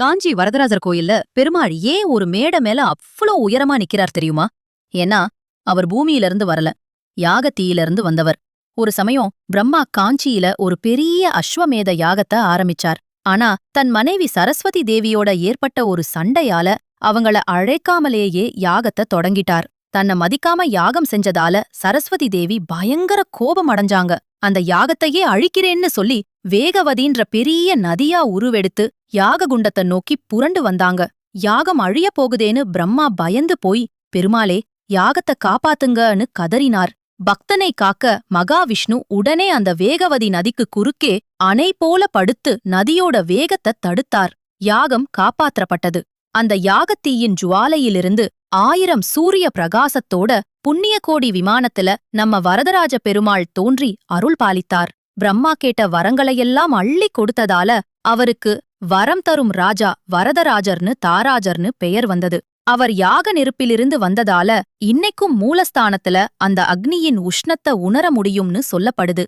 காஞ்சி வரதராஜர் கோயில்ல பெருமாள் ஏன் ஒரு மேடை மேல அவ்வளோ உயரமா நிக்கிறார் தெரியுமா? ஏன்னா அவர் பூமியிலிருந்து வரல. யாகத்தீயிலிருந்து வந்தவர். ஒரு சமயம் பிரம்மா காஞ்சியில ஒரு பெரிய அஸ்வமேத யாகத்தை ஆரம்பிச்சார். ஆனா தன் மனைவி சரஸ்வதி தேவியோட ஏற்பட்ட ஒரு சண்டையால அவங்கள அழைக்காமலேயே யாகத்தை தொடங்கிட்டார். தன்னை மதிக்காம யாகம் செஞ்சதால சரஸ்வதி தேவி பயங்கர கோபம் அடைஞ்சாங்க. அந்த யாகத்தையே அழிக்கிறேன்னு சொல்லி வேகவதின்ற பெரிய நதியா உருவெடுத்து யாககுண்டத்தை நோக்கி புரண்டு வந்தாங்க. யாகம் அழியப் போகுதேன்னு பிரம்மா பயந்து போய் பெருமாளே யாகத்தை காப்பாத்துங்கன்னு கதறினார். பக்தனை காக்க மகாவிஷ்ணு உடனே அந்த வேகவதி நதிக்கு குறுக்கே அணை போல படுத்து நதியோட வேகத்தை தடுத்தார். யாகம் காப்பாற்றப்பட்டது. அந்த யாகத்தீயின் ஜுவாலையிலிருந்து ஆயிரம் சூரிய பிரகாசத்தோட புண்ணியக்கோடி விமானத்துல நம்ம வரதராஜ பெருமாள் தோன்றி அருள் பாலித்தார். பிரம்மா கேட்ட வரங்களையெல்லாம் அள்ளி கொடுத்ததால அவருக்கு வரம் தரும் ராஜா வரதராஜர்னு தாராஜர்னு பெயர் வந்தது. அவர் யாக நெருப்பிலிருந்து வந்ததால இன்னைக்கும் மூலஸ்தானத்துல அந்த அக்னியின் உஷ்ணத்தை உணர முடியும்னு சொல்லப்படுது.